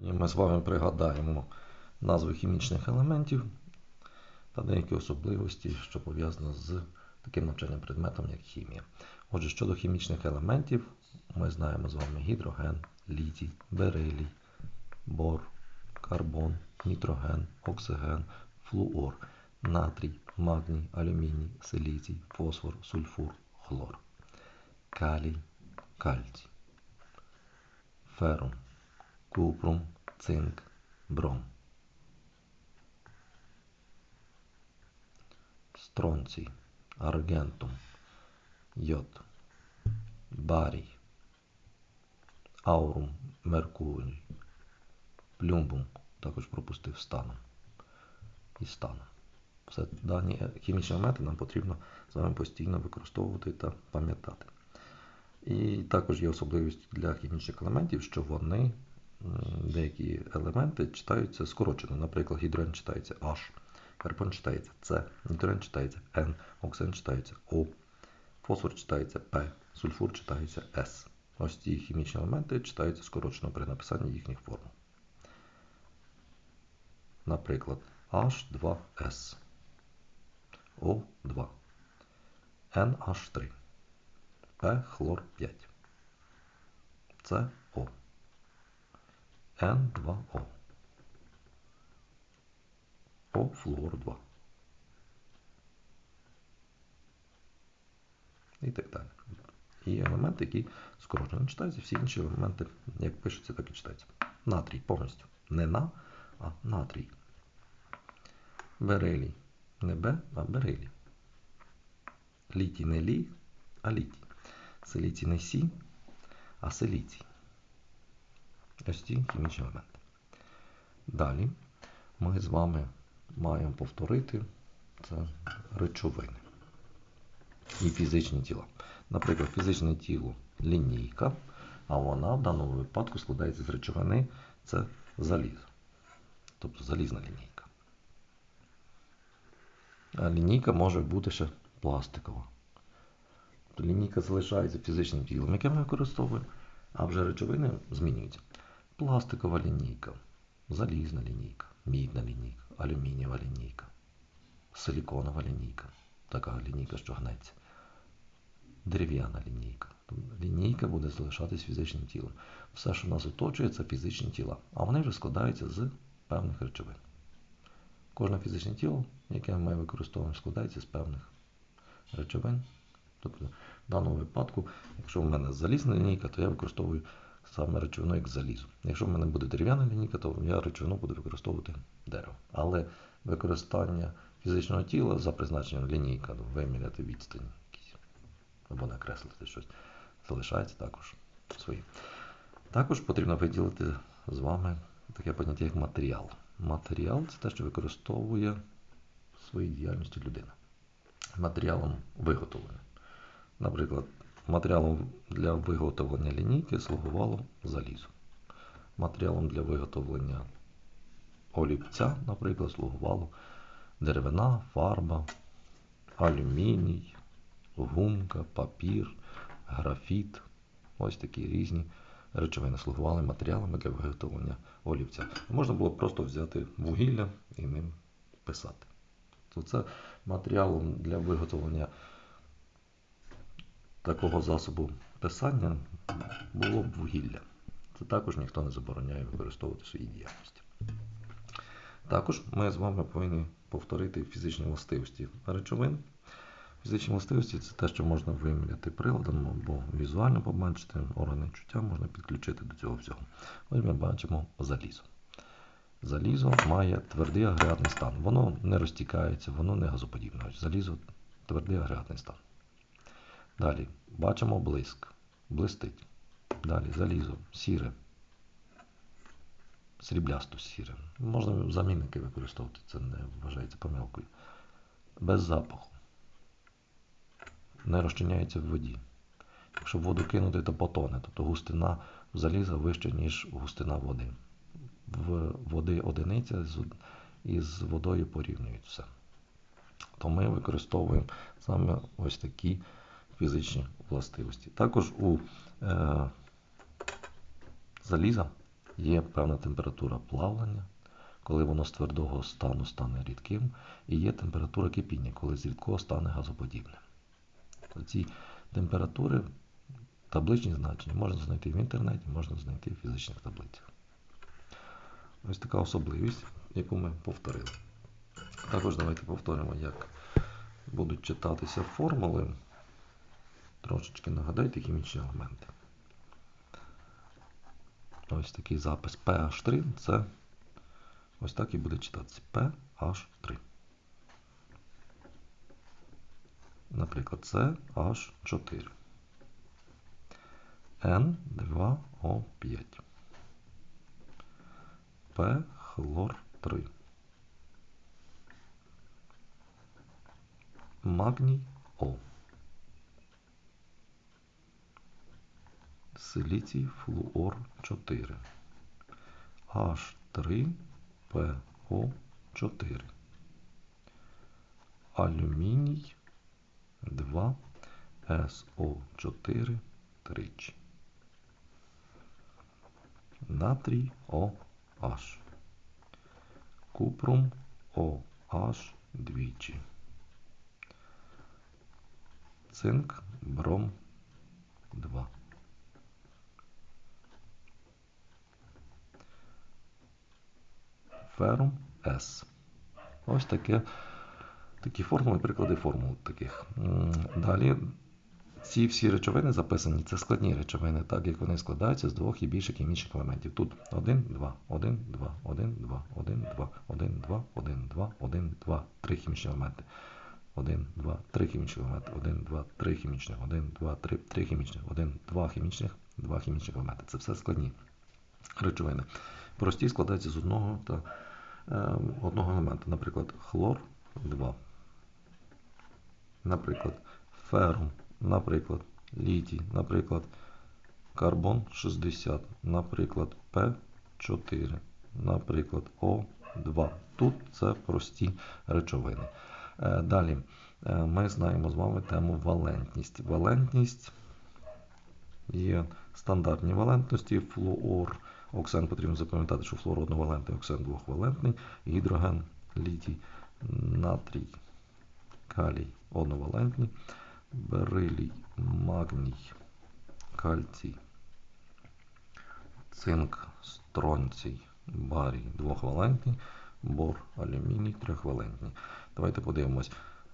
І ми з вами пригадаємо назви хімічних елементів та деякі особливості, що пов'язані з таким навчальним предметом, як хімія. Отже, щодо хімічних елементів, ми знаємо з вами гідроген, літій, берилій, бор, карбон, нітроген, оксиген, флуор, натрій, магній, алюміній, силіцій, фосфор, сульфур, хлор, калій, кальцій, ферум, купрум, цинк, бром. Стронцій, аргентум, йод, барій, аурум, меркурій, плюмбум, також пропустив станом і станом. Все дані хімічні елементи нам потрібно з вами постійно використовувати та пам'ятати. І також є особливість для хімічних елементів, що вони, деякі елементи читаються скорочено. Наприклад, гідроген читається H, карбон читається С, нітроген читається N, оксиген читається O, фосфор читається P, сульфур читається S. Ось ці хімічні елементи читаються скорочено при написанні їхніх формул. Наприклад, H2S, O2, NH3, P хлор 5, CO, N2O, О флуор 2. І так далі. І елементи, які скорочено читаються, всі інші елементи, як пишуться, так і читаються. Натрій повністю. Не на, а натрій. Берилій. Не Б, а берилій. Літій не лі, а літій. Силіцій не сі, а силіцій. Ці хімічні елементи. Далі ми з вами маємо повторити це речовини і фізичні тіла. Наприклад, фізичне тіло лінійка, а вона в даному випадку складається з речовини це залізо. Тобто залізна лінійка. А лінійка може бути ще пластикова. Тобто лінійка залишається фізичним тілом, яке ми використовуємо, а вже речовини змінюються. Пластикова лінійка, залізна лінійка, мідна лінійка, алюмінієва лінійка, силіконова лінійка, така лінійка, що гнеться, дерев'яна лінійка. Лінійка буде залишатись фізичним тілом. Все, що нас оточує, це фізичні тіла, а вони вже складаються з певних речовин. Кожне фізичне тіло, яке ми використовуємо, складається з певних речовин. Тобто, в даному випадку, якщо в мене залізна лінійка, то я використовую саме речовину як залізо. Якщо в мене буде дерев'яна лінійка, то я речовину буду використовувати дерево. Але використання фізичного тіла за призначенням лінійка, ну, виміряти відстань якісь, або накреслити щось, залишається також свої. Також потрібно виділити з вами таке поняття, як матеріал. Матеріал це те, що використовує в своїй діяльності людина. Матеріалом виготовлення. Наприклад, матеріалом для виготовлення лінійки слугувало залізо. Матеріалом для виготовлення олівця, наприклад, слугувало деревина, фарба, алюміній, гумка, папір, графіт. Ось такі різні речовини слугували матеріалами для виготовлення олівця. Можна було просто взяти вугілля і ним писати. То це матеріалом для виготовлення такого засобу писання було б вугілля. Це також ніхто не забороняє використовувати в своїй діяльності. Також ми з вами повинні повторити фізичні властивості речовин. Фізичні властивості це те, що можна виміряти приладом або візуально побачити, органи чуття можна підключити до цього всього. Ось ми бачимо залізо. Залізо має твердий агрегатний стан. Воно не розтікається, воно не газоподібне. Залізо твердий агрегатний стан. Далі бачимо блиск. Блистить. Далі залізо, сіре. Сріблясто сіре. Можна замінники використовувати, це не вважається помилкою. Без запаху. Не розчиняється в воді. Якщо воду кинути, то потоне. Тобто густина заліза вища, ніж густина води. В води одиниця і з водою порівнюють все. То ми використовуємо саме ось такі фізичні властивості. Також у е, заліза є певна температура плавлення, коли воно з твердого стану стане рідким, і є температура кипіння, коли з рідкого стане газоподібним. Ці температури, табличні значення можна знайти в інтернеті, можна знайти в фізичних таблицях. Ось така особливість, яку ми повторили. Також давайте повторимо, як будуть читатися формули. Трошечки нагадайте хімічні елементи. Ось такий запис PH3 це ось так і буде читатися PH3. Наприклад, CH4. N2O5. П хлор 3. Магній О. Силіцій флуор 4. H3PO4. Алюміній 2 СО4 тричі. Натрій OH. Купрум OH двічі. Цинк бром 2. Ферум С. Ось таке, такі формули, приклади формул таких. Далі ці всі речовини записані, це складні речовини, так як вони складаються з двох і більше хімічних елементів. Тут 1, 2, 1, 2, 1, 2, 1, 2, 1, 2, 1, 2, 1, 2, 3 хімічні елементи. 1, 2, 3 хімічних елементи. 1, 2, 3 хімічних, 1, 2, 3, 3 хімічних, 1, 2 хімічних, 2 хімічних елементи. Це все складні речовини. Прості складаються з одного та одного елемента. Наприклад, хлор 2. Наприклад, ферум наприклад, літій, наприклад, карбон 60, наприклад, П4, наприклад, О2. Тут це прості речовини. Е, далі е, ми знаємо з вами тему валентність. Валентність є стандартні валентності, флуор, оксен потрібно запам'ятати, що флуор одновалентний, оксен двохвалентний, гідроген, літій, натрій, калій одновалентний берилій, магній, кальцій, цинк, стронцій, барій двохвалентний, бор, алюміній трьохвалентний. Давайте подивимось.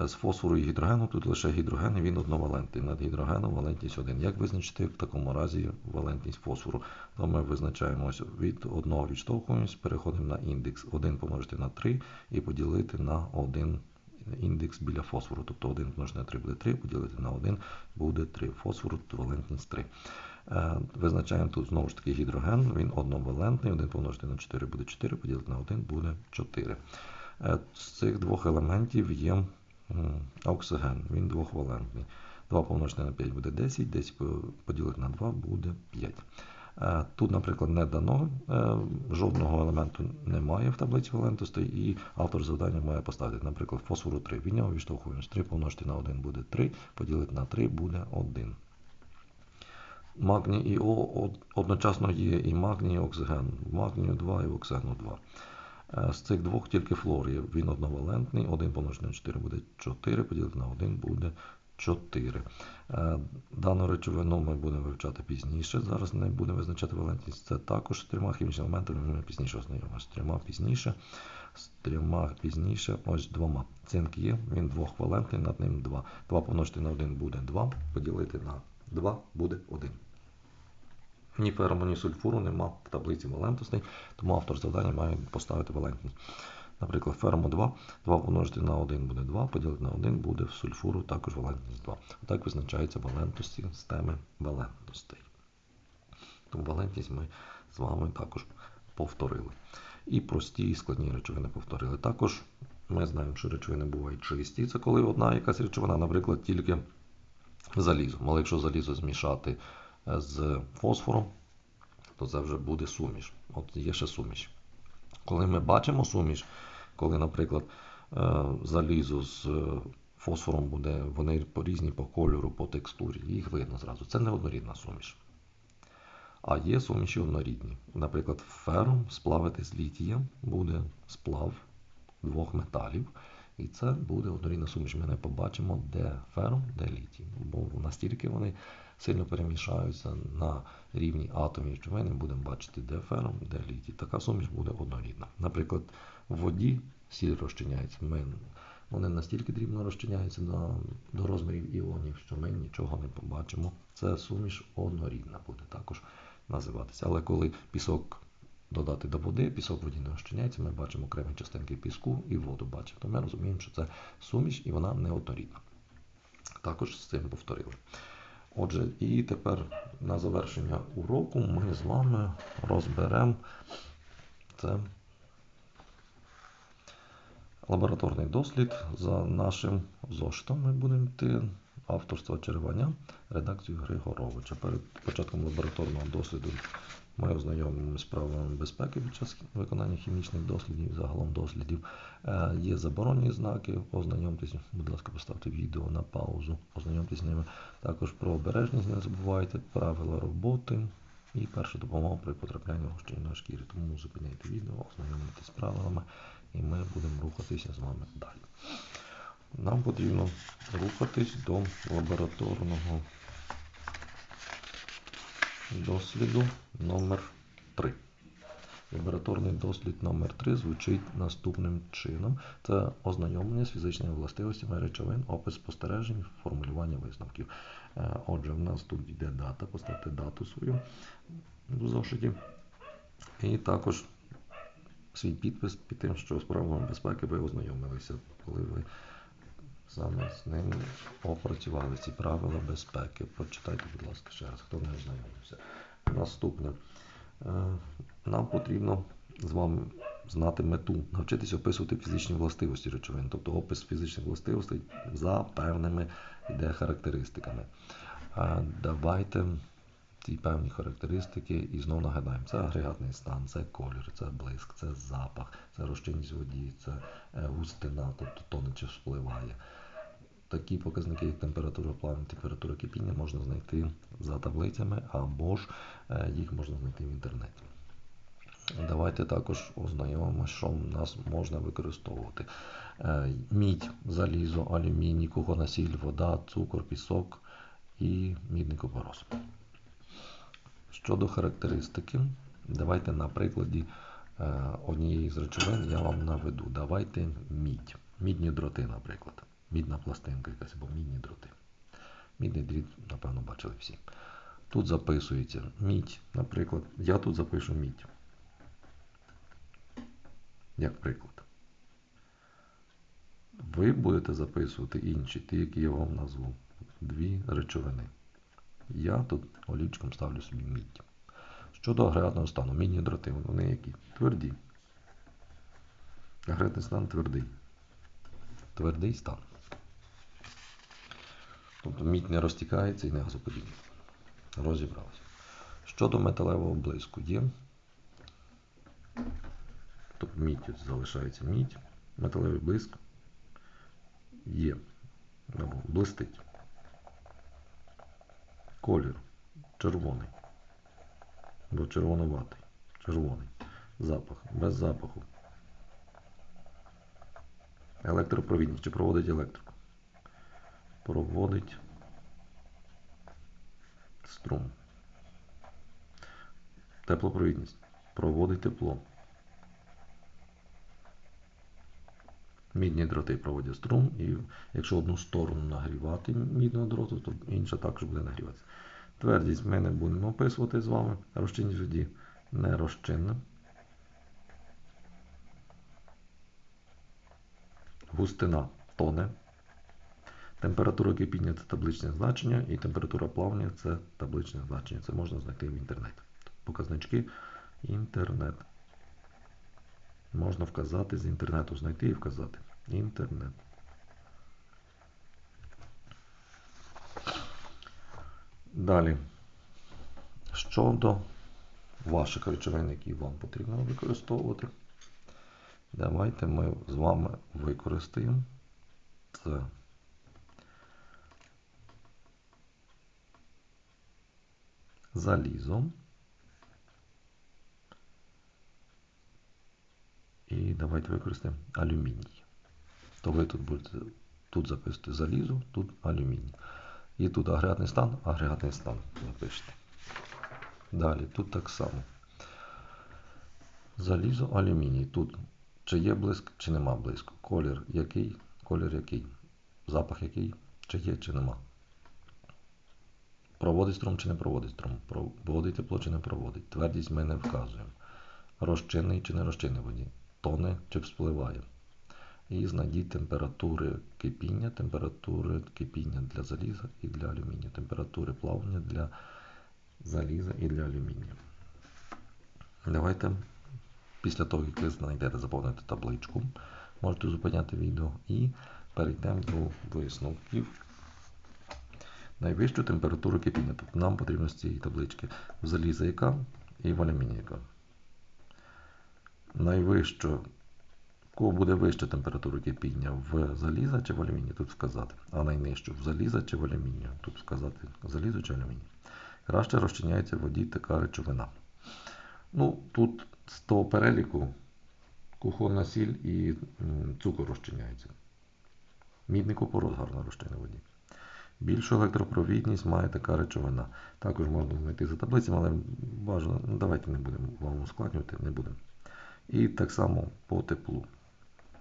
З фосфору і гідрогену тут лише гідроген, і він одновалентний. Над гідрогеном валентність 1. Як визначити в такому разі валентність фосфору? То ми визначаємо від 1 відштовхуємось, переходимо на індекс 1 помножити на 3 і поділити на 1 індекс біля фосфору. Тобто 1 помножити на 3 буде 3, поділити на 1 буде 3. Фосфору валентність 3. Е, визначаємо тут знову ж таки гідроген, він одновалентний, 1 помножити на 4 буде 4, поділити на 1 буде 4. Е, з цих двох елементів є оксиген, він двохвалентний. 2 помножити на 5 буде 10, 10 поділити на 2 буде 5. Е, тут, наприклад, не дано, е, жодного елементу немає в таблиці валентностей, і автор завдання має поставити, наприклад, фосфору 3. Від нього відштовхуємось 3 помножити на 1 буде 3, поділити на 3 буде 1. Магній і О одночасно є і магній, і оксиген. Магнію 2 і оксигену 2. Е, з цих двох тільки флор є. Він одновалентний, 1 помножити на 4 буде 4, поділити на 1 буде 4. Е, дану речовину ми будемо вивчати пізніше. Зараз не будемо визначати валентність. Це також трьома хімічними елементами ми пізніше ознайомимося. З трьома пізніше, з трьома пізніше, ось двома. Цинк є, він двохвалентний, над ним 2. 2 помножити на 1 буде 2, поділити на 2 буде 1. Ні ферму, ні сульфуру нема в таблиці валентностей, тому автор завдання має поставити валентність. Наприклад, ферму 2, 2 помножити на 1 буде 2, поділити на 1 буде в сульфуру також валентність 2. Так визначаються валентності системи валентностей. Тому валентність ми з вами також повторили. І прості і складні речовини повторили. Також ми знаємо, що речовини бувають чисті. Це коли одна якась речовина, наприклад, тільки залізо. Але якщо залізо змішати з фосфором, то це вже буде суміш. От є ще суміш. Коли ми бачимо суміш, коли, наприклад, е, залізо з е, фосфором буде, вони по різні по кольору, по текстурі, їх видно зразу. Це не однорідна суміш. А є суміші однорідні. Наприклад, фером сплавити з літієм буде сплав двох металів. І це буде однорідна суміш. Ми не побачимо, де фером, де літій. Бо настільки вони сильно перемішаються на рівні атомів речовини, будемо бачити, де фером, де літій. Така суміш буде однорідна. Наприклад, в воді сіль розчиняється. Ми, вони настільки дрібно розчиняються на, до розмірів іонів, що ми нічого не побачимо. Це суміш однорідна буде також називатися. Але коли пісок додати до води, пісок воді не розчиняється, ми бачимо окремі частинки піску і воду бачимо. То ми розуміємо, що це суміш і вона не однорідна. Також з цим повторили. Отже, і тепер на завершення уроку ми з вами розберемо це лабораторний дослід за нашим зошитом. Ми будемо йти авторства Черваня, редакцію Григоровича. Перед початком лабораторного досліду ми ознайомимося з правилами безпеки під час виконання хімічних дослідів, загалом дослідів. Е, Є заборонні знаки, ознайомтесь, будь ласка, поставте відео на паузу, ознайомтесь з ними. Також про обережність не забувайте, правила роботи і перша допомога при потраплянні гущення шкіри. Тому зупиняйте відео, ознайомитесь з правилами, і ми будемо рухатися з вами далі. Нам потрібно рухатись до лабораторного досліду номер 3 Лабораторний дослід номер 3 звучить наступним чином. Це ознайомлення з фізичними властивостями речовин, опис спостережень, формулювання висновків. Е, Отже, в нас тут йде дата, поставте дату свою в зошиті. І також свій підпис під тим, що з правилами безпеки ви ознайомилися, коли ви саме з ним опрацювали ці правила безпеки. Прочитайте, будь ласка, ще раз, хто не ознайомився. Наступне. Е, Нам потрібно з вами знати мету, навчитися описувати фізичні властивості речовин, тобто опис фізичних властивостей за певними йде характеристиками. Е, Давайте ці певні характеристики і знову нагадаємо, це агрегатний стан, це колір, це блиск, це запах, це розчинність воді, це е, густина, тобто тонуть чи впливає. Такі показники, як температура плавлення, температура кипіння, можна знайти за таблицями або ж е, їх можна знайти в інтернеті. Давайте також ознайомимося, що в нас можна використовувати. Е, Мідь, залізо, алюміній, кухонасіль, вода, цукор, пісок і мідний купорос. Щодо характеристики, давайте на прикладі е, однієї з речовин я вам наведу. Давайте мідь. Мідні дроти, наприклад. Мідна пластинка якась або мідні дроти. Мідний дріт, напевно, бачили всі. Тут записується мідь. Наприклад, я тут запишу мідь. Як приклад. Ви будете записувати інші, ті, які я вам назву. Дві речовини. Я тут олівчиком ставлю собі мідь. Щодо агрегатного стану, мідні дроти, вони які? Тверді. Агрегатний стан твердий. Твердий стан. Тобто мідь не розтікається і не газоподібна. Розібралися. Щодо металевого блиску є. Тобто мідь залишається мідь. Металевий блиск є. Або блистить. Колір червоний. Або червонуватий. Червоний. Запах. Без запаху. Електропровідність. Чи проводить електрику? Проводить струм. Теплопровідність. Проводить тепло. Мідні дроти проводять струм, і якщо одну сторону нагрівати мідного дроту, то інша також буде нагріватися. Твердість ми не будемо описувати з вами. Розчинність воді не розчинна. Густина тоне. Температура кипіння це табличне значення, і температура плавлення це табличне значення. Це можна знайти в інтернеті. Показнички інтернет. Можна вказати з інтернету, знайти і вказати. Інтернет. Далі. Щодо ваших речовин, які вам потрібно використовувати, давайте ми з вами використаємо це. залізом. І давайте використаємо алюміній. То ви тут будете тут записувати залізо, тут алюміній. І тут агрегатний стан, агрегатний стан запишете. Далі, тут так само. Залізо, алюміній. Тут чи є блиск, чи нема блиску. Колір який, колір який, запах який, чи є, чи нема. Проводить струм чи не проводить струм. Проводить тепло чи не проводить. Твердість ми не вказуємо. Розчинний чи не розчинний воді. Тоне чи вспливає. І знайдіть температури кипіння, температури кипіння для заліза і для алюмінія, температури плавлення для заліза і для алюмінія. Давайте після того, як ви знайдете заповнити табличку, можете зупиняти відео і перейдемо до висновків. Найвищу температуру кипіння. Тобто нам потрібно з цієї таблички заліза яка і в алюмінії яка. Найвищу кого буде вища температура кипіння в заліза чи в алюмінії, тут вказати. А найнижчу в заліза чи в алюмінію, тут вказати залізо чи алюміній. Краще розчиняється в воді така речовина. Ну, Тут з того переліку кухонна сіль і цукор розчиняється. Мідний купорос гарно розчиняє в воді. Більшу електропровідність має така речовина. Також можна знайти за таблицями, але бажано, ну, давайте не будемо вам ускладнювати, не будемо. І так само по теплу.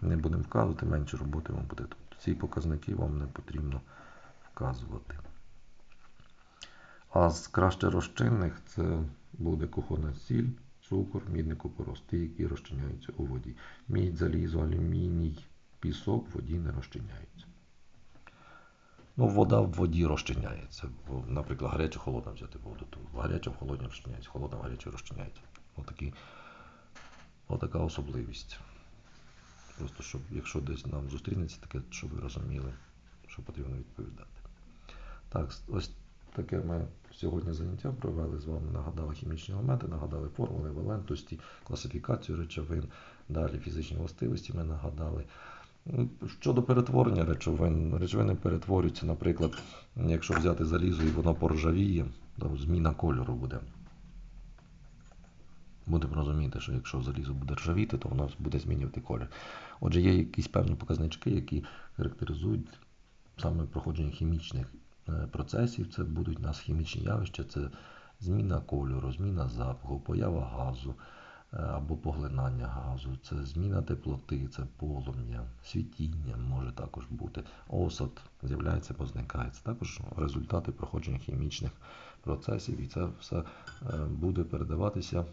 Не будемо вказувати, менше роботи вам буде. Тобто ці показники вам не потрібно вказувати. А з краще розчинних це буде кухонна сіль, цукор, мідний купорос, ті, які розчиняються у воді. Мідь, залізо, алюміній, пісок в воді не розчиняються. Ну, вода в воді розчиняється. Наприклад, гаряча холодна взяти воду, то гаряча в холодній розчиняється, холодна в гарячій розчиняється. Отакі, отака особливість. Просто щоб, якщо десь нам зустрінеться таке, щоб ви розуміли, що потрібно відповідати. Так, ось таке ми сьогодні заняття провели з вами, нагадали хімічні елементи, нагадали формули, валентності, класифікацію речовин, далі фізичні властивості ми нагадали. Щодо перетворення речовин, речовини перетворюються, наприклад, якщо взяти залізо і воно поржавіє, то зміна кольору буде. Будемо розуміти, що якщо залізо буде ржавіти, то воно буде змінювати колір. Отже, є якісь певні показнички, які характеризують саме проходження хімічних е, процесів. Це будуть у нас хімічні явища, це зміна кольору, зміна запаху, поява газу або поглинання газу, це зміна теплоти, це полум'я, світіння може також бути. Осад з'являється або зникає. Це також результати проходження хімічних процесів, і це все е, буде передаватися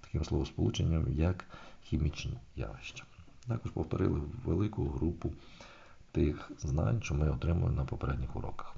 таким словосполученням, як хімічні явища. Також повторили велику групу тих знань, що ми отримали на попередніх уроках.